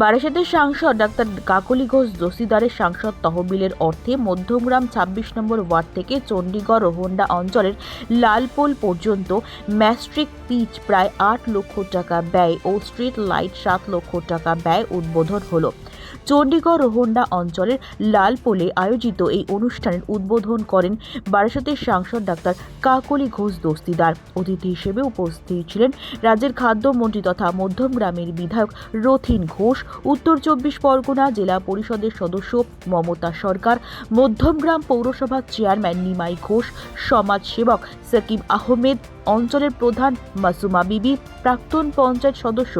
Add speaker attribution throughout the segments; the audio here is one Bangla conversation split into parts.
Speaker 1: বারাসাতের সাংসদ ডাক্তার কাকলি ঘোষ জোশিদারের সাংসদ তহবিলের অর্থে মধ্যমগ্রাম ছাব্বিশ নম্বর ওয়ার্ড থেকে চণ্ডীগড় হোন্ডা অঞ্চলের লালপোল পর্যন্ত ম্যাস্ট্রিক পিচ প্রায় আট লক্ষ টাকা ব্যয় ও স্ট্রিট লাইট সাত লক্ষ টাকা ব্যয় উদ্বোধন হলো। চণ্ডীগড় ও হোন্ডা অঞ্চলের লালপোলে আয়োজিত এই অনুষ্ঠানের উদ্বোধন করেন বারাসতের সাংসদ ডাক্তার কাকলি ঘোষ দস্তিদার। অতিথি হিসেবে উপস্থিত ছিলেন রাজ্যের খাদ্যমন্ত্রী তথা মধ্যমগ্রামের বিধায়ক রথিন ঘোষ, উত্তর চব্বিশ পরগনা জেলা পরিষদের সদস্য মমতা সরকার, মধ্যমগ্রাম পৌরসভার চেয়ারম্যান নিমাই ঘোষ, সমাজসেবক সাকিব আহমেদ অঞ্চলের প্রধান মাসুমা বিবি, প্রাক্তন পঞ্চায়েত সদস্য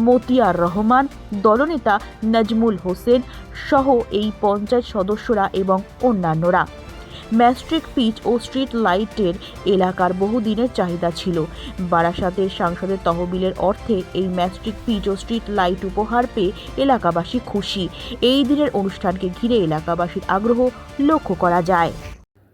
Speaker 1: মতিয়ার রহমান, দলনেতা নাজমুল হোসেন সহ এই পঞ্চায়েত সদস্যরা এবং অন্যান্যরা। ম্যাস্ট্রিক পিচ ও স্ট্রিট লাইটের এলাকার বহুদিনের চাহিদা ছিল। বারাসাতের সাংসদের তহবিলের অর্থে এই ম্যাস্ট্রিক পিচ ও স্ট্রিট লাইট উপহার পেয়ে এলাকাবাসী খুশি। এই দিনের অনুষ্ঠানকে ঘিরে এলাকাবাসীর আগ্রহ লক্ষ্য করা যায়।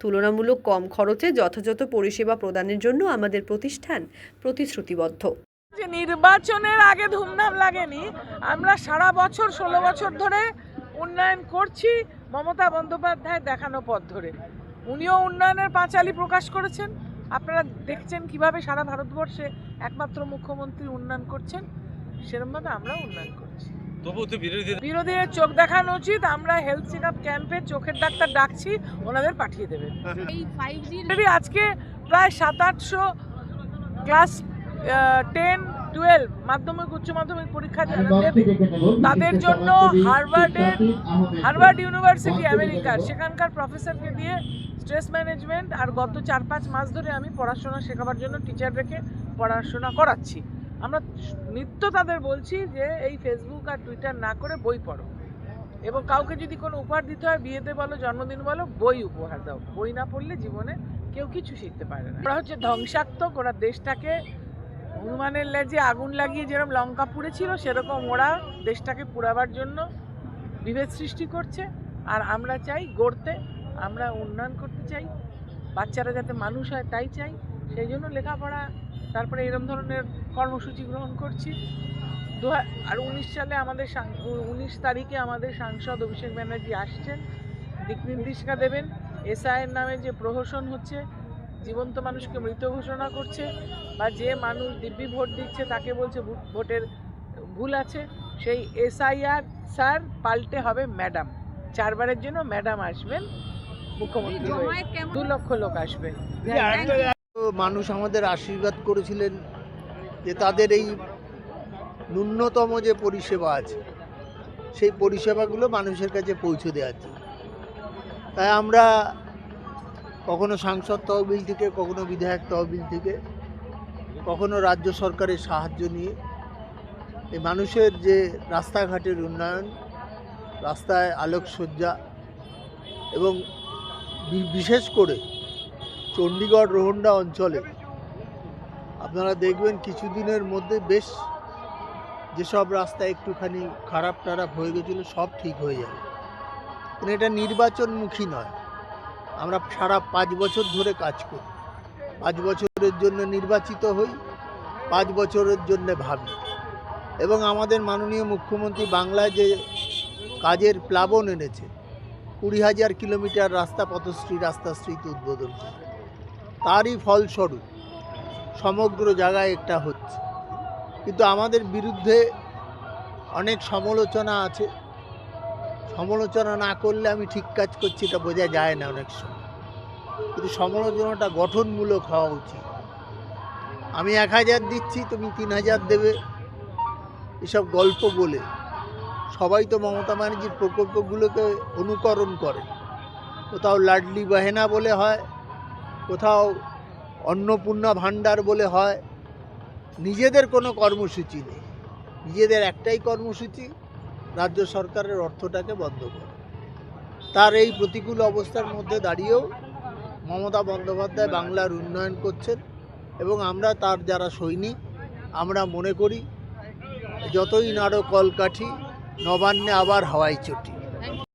Speaker 2: তুলনামূলক কম খরচে যথাযথ পরিষেবা প্রদানের জন্য আমাদের প্রতিষ্ঠান প্রতিশ্রুতিবদ্ধ।
Speaker 3: যে নির্বাচনের আগে ধুমধাম লাগেনি, আমরা সারা বছর ষোলো বছর ধরে উন্নয়ন করছি মমতা বন্দ্যোপাধ্যায় দেখানো পথ ধরে। উনিও উন্নয়নের পাঁচালি প্রকাশ করেছেন। আপনারা দেখছেন কীভাবে সারা ভারতবর্ষে একমাত্র মুখ্যমন্ত্রী উন্নয়ন করছেন সেরকমভাবে আমরাও উন্নয়ন করছি। বিরোধীদের চোখ দেখানো উচিত। আমরা হেলথ চেক আপ ক্যাম্পে চোখের ডাক্তার ডাকছি ওনাদের পাঠিয়ে দেবেন। আজকে প্রায় সাত আটশো ক্লাস টেন টুয়েলভ মাধ্যমিক উচ্চ মাধ্যমিক পরীক্ষা যারা দেবে তাদের জন্য হার্ভার্ডের হার্ভার্ড ইউনিভার্সিটি আমেরিকার সেখানকার প্রফেসরকে দিয়ে স্ট্রেস ম্যানেজমেন্ট আর গত চার পাঁচ মাস ধরে আমি পড়াশোনা শেখাবার জন্য টিচার রেখে পড়াশোনা করাচ্ছি। আমরা নিত্য তাদের বলছি যে এই ফেসবুক আর টুইটার না করে বই পড়ো। এবং কাউকে যদি কোনো উপহার দিতে হয়, বিয়েতে বলো, জন্মদিন বলো, বই উপহার দাও। বই না পড়লে জীবনে কেউ কিছু শিখতে পারে না। ওরা হচ্ছে ধ্বংসাত্মক, ওরা দেশটাকে হনুমানের লেজে আগুন লাগিয়ে যেরকম লঙ্কা পুড়েছিল, সেরকম ওরা দেশটাকে পুড়াবার জন্য বিভেদ সৃষ্টি করছে। আর আমরা চাই গড়তে, আমরা উন্নয়ন করতে চাই। বাচ্চারা যাতে মানুষ হয়, তাই চাই। সেই জন্য লেখাপড়া তারপরে এরম ধরনের কর্মসূচি গ্রহণ করছি। দু আর উনিশ সালে আমাদের উনিশ তারিখে আমাদের সাংসদ অভিষেক ব্যানার্জি আসছেন দিক নির্দেশিকা দেবেন। এসআইয়ের নামে যে প্রহসন হচ্ছে জীবন্ত মানুষকে মৃত ঘোষণা করছে বা যে মানুষ দিব্যি ভোট দিচ্ছে তাকে বলছে ভোটের ভুল আছে সেই এসআইআর স্যার পাল্টে হবে ম্যাডাম। চারবারের জন্য ম্যাডাম আসবেন মুখ্যমন্ত্রী দু লক্ষ লোক আসবে।
Speaker 4: মানুষ আমাদের আশীর্বাদ করেছিলেন যে তাদের এই ন্যূনতম যে পরিষেবা আছে, সেই পরিষেবাগুলো মানুষের কাছে পৌঁছে দেওয়ার জন্য। তাই আমরা কখনো সাংসদ তহবিল থেকে, কখনো বিধায়ক তহবিল থেকে, কখনো রাজ্য সরকারের সাহায্য নিয়ে এই মানুষের যে রাস্তাঘাটের উন্নয়ন, রাস্তায় আলোকসজ্জা এবং বিশেষ করে চণ্ডীগড় রোহন্ডা অঞ্চলে। আপনারা দেখবেন কিছুদিনের মধ্যে বেশ যেসব রাস্তা একটুখানি খারাপ টারাপ হয়ে গেছিল, সব ঠিক হয়ে যাবে। কিন্তু এটা নির্বাচনমুখী নয়। আমরা সারা পাঁচ বছর ধরে কাজ করি। পাঁচ বছরের জন্য নির্বাচিত হই, পাঁচ বছরের জন্য ভাবি। এবং আমাদের মাননীয় মুখ্যমন্ত্রী বাংলায় যে কাজের প্লাবন এনেছে, কুড়ি হাজার কিলোমিটার রাস্তা, পথশ্রী রাস্তাশ্রীতে উদ্বোধন করে। তারই ফলস্বরূপ সমগ্র জায়গায় একটা হচ্ছে। কিন্তু আমাদের বিরুদ্ধে অনেক সমালোচনা আছে। সমালোচনা না করলে আমি ঠিক কাজ করছি, এটা বোঝা যায় না অনেক সময়। কিন্তু সমালোচনাটা গঠনমূলক হওয়া উচিত। আমি এক হাজার দিচ্ছি, তুমি তিন হাজার দেবে। এসব গল্প বলে সবাই তো মমতা ব্যানার্জির প্রকল্পগুলোকে অনুকরণ করে। কোথাও লাডলি বাহেনা বলে হয় কোথাও অন্নপূর্ণা ভাণ্ডার বলে হয়, নিজেদের কোনো কর্মসূচি নেই। নিজেদের একটাই কর্মসূচি, রাজ্য সরকারের অর্থটাকে বন্ধ করা। তার এই প্রতিকূল অবস্থার মধ্যে দাঁড়িয়েও মমতা বন্দ্যোপাধ্যায় বাংলার উন্নয়ন করছেন এবং আমরা তার যারা সৈনিক, আমরা মনে করি, যতই নাড়ো কলকাঠি, নবান্নে আবার হাওয়াই চটি।